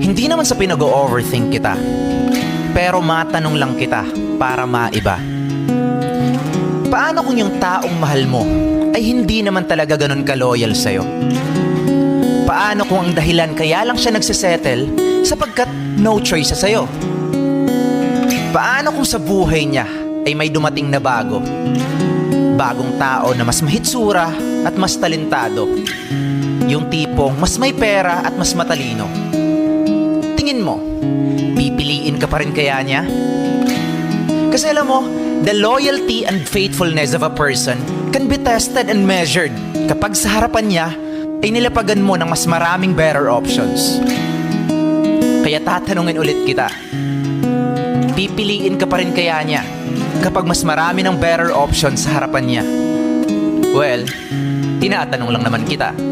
Hindi naman sa pinag-overthink kita. Pero matanong lang kita para maiba. Paano kung yung taong mahal mo ay hindi naman talaga ganun ka-loyal sa'yo? Paano kung ang dahilan kaya lang siya nagsisettle sapagkat no choice sa sa'yo? Paano kung sa buhay niya ay may dumating na bago? Bagong tao na mas mahitsura at mas talentado. Yung tipong mas may pera at mas matalino. Tingin mo, pipiliin ka pa rin kaya niya? Kasi alam mo, the loyalty and faithfulness of a person can be tested and measured kapag sa harapan niya ay nilapagan mo ng mas maraming better options. Kaya tatanungin ulit kita, pipiliin ka pa rin kaya niya kapag mas marami ng better options sa harapan niya? Well, tinatanong lang naman kita.